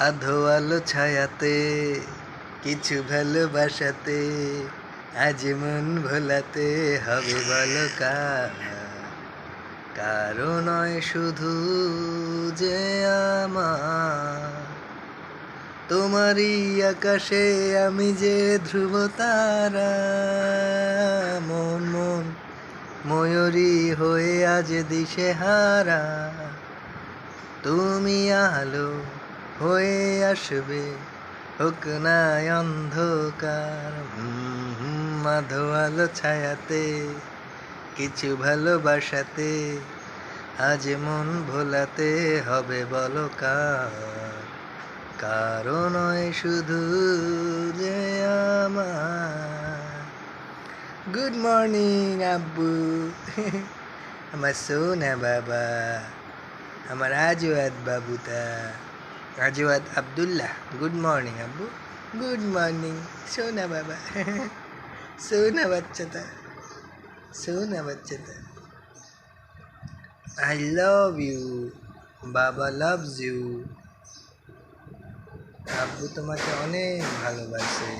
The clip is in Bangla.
আধো আলো ছায়াতে, কিছু ভালোবাসাতে আজ মন ভোলাতে হবে বলো কার নয় শুধু যে আমার। তোমারই আকাশে আমি যে ধ্রুব তারা। মন মন ময়ূরী হয়ে আজ দিশে হারা তুমি আলো হয়ে আসবে। হোক না অন্ধকার মাধো আলো ছায়াতে, কিছু ভালোবাসাতে, আজ মন ভোলাতে হবে বলো কার? কারও নয় শুধু যে আমার। গুড মর্নিং আব্বু। আমার সোনা বাবা, আমার আজওয়াদ বাবুটা। আজওয়াদ আবদুল্লাহ গুড মর্নিং আব্বু গুড মর্নিং সোনা বাবা সোনা বাচ্চাটা সোনা বাচ্চাটা আই লাভ ইউ বাবা লাভস ইউ আব্বু তোমাকে অনেক ভালোবাসে।